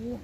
음.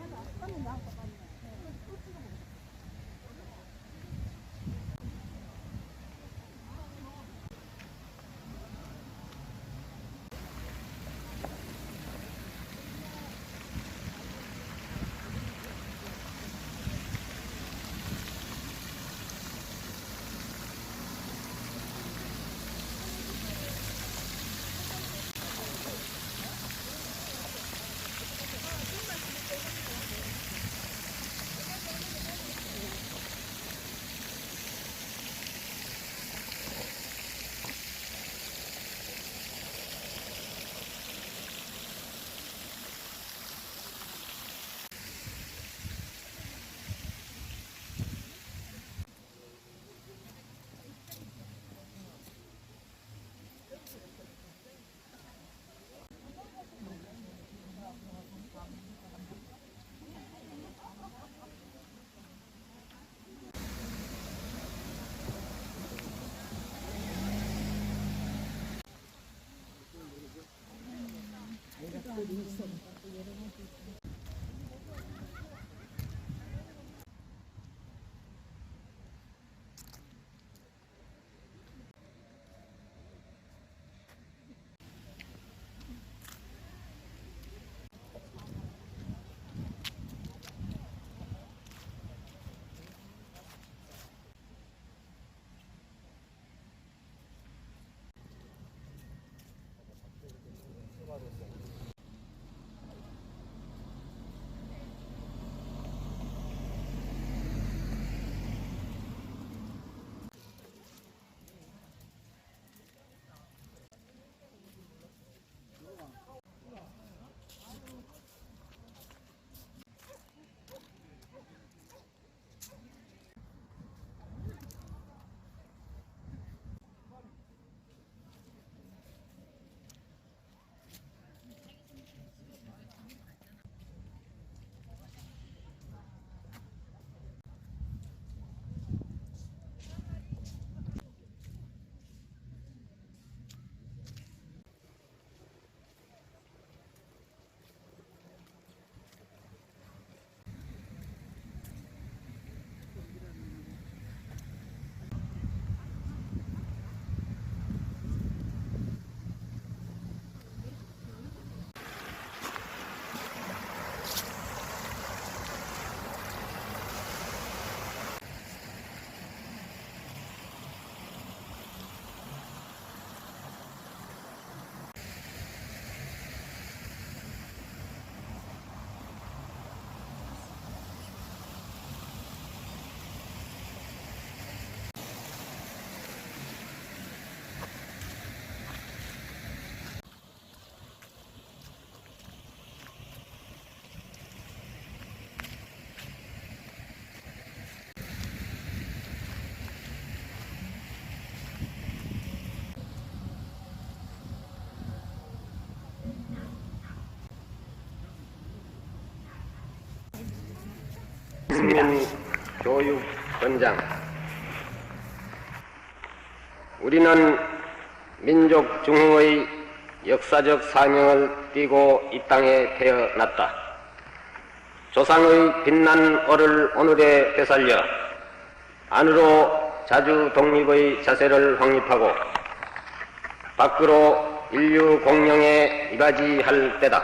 Lord, we sing. 국민교육원장 우리는 민족 중흥의 역사적 사명을 띠고 이 땅에 태어났다. 조상의 빛난 얼을 오늘에 되살려 안으로 자주 독립의 자세를 확립하고 밖으로 인류 공영에 이바지할 때다.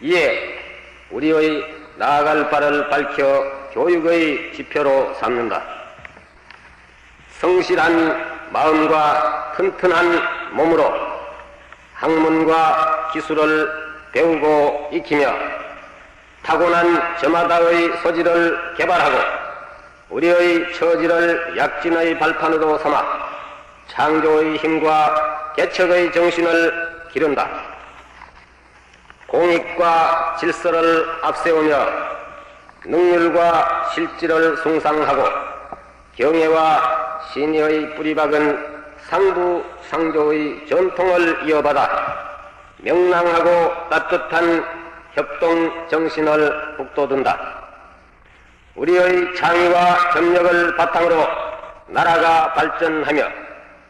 이에 우리의 나아갈 바를 밝혀 교육의 지표로 삼는다. 성실한 마음과 튼튼한 몸으로 학문과 기술을 배우고 익히며 타고난 저마다의 소질을 개발하고 우리의 처지를 약진의 발판으로 삼아 창조의 힘과 개척의 정신을 기른다. 공익과 질서를 앞세우며 능률과 실질을 숭상하고 경애와 신의의 뿌리박은 상부 상조의 전통을 이어받아 명랑하고 따뜻한 협동 정신을 북돋운다. 우리의 창의와 협력을 바탕으로 나라가 발전하며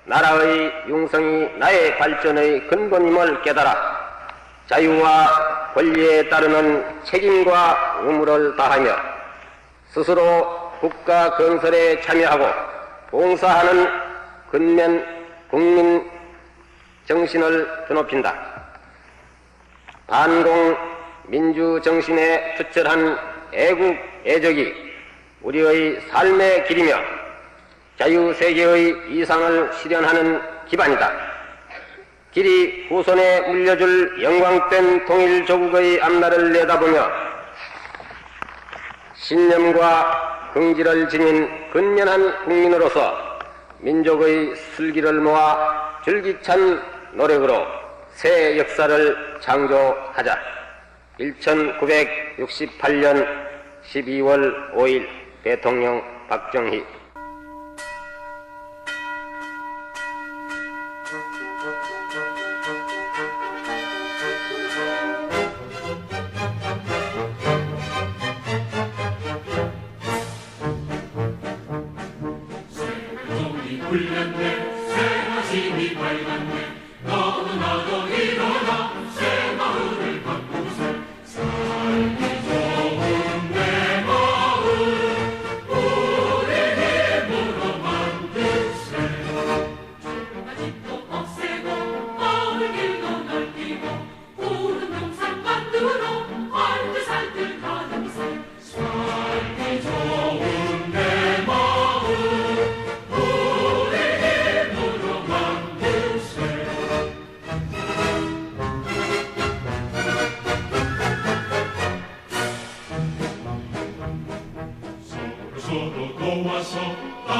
나라의 융성이 나의 발전의 근본임을 깨달아 자유와 권리에 따르는 책임과 의무를 다하며 스스로 국가 건설에 참여하고 봉사하는 근면 국민 정신을 드높인다. 반공 민주 정신에 투철한 애국 애적이 우리의 삶의 길이며 자유 세계의 이상을 실현하는 기반이다. 길이 후손에 물려줄 영광된 통일 조국의 앞날을 내다보며 신념과 긍지를 지닌 근면한 국민으로서 민족의 슬기를 모아 줄기찬 노력으로 새 역사를 창조하자. 1968년 12월 5일 대통령 박정희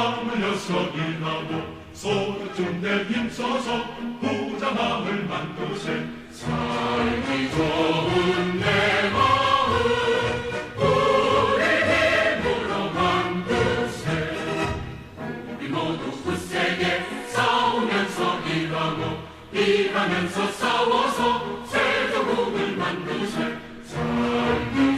땀 흘려서 일하고 서로 쯤내 힘써서 부자 마을 만드세. 살기 좋은 내 마을 우리 힘으로 만드세. 우리 모두 굳세게 싸우면서 일하고 일하면서 싸워서 새 조국을 만드세. 살기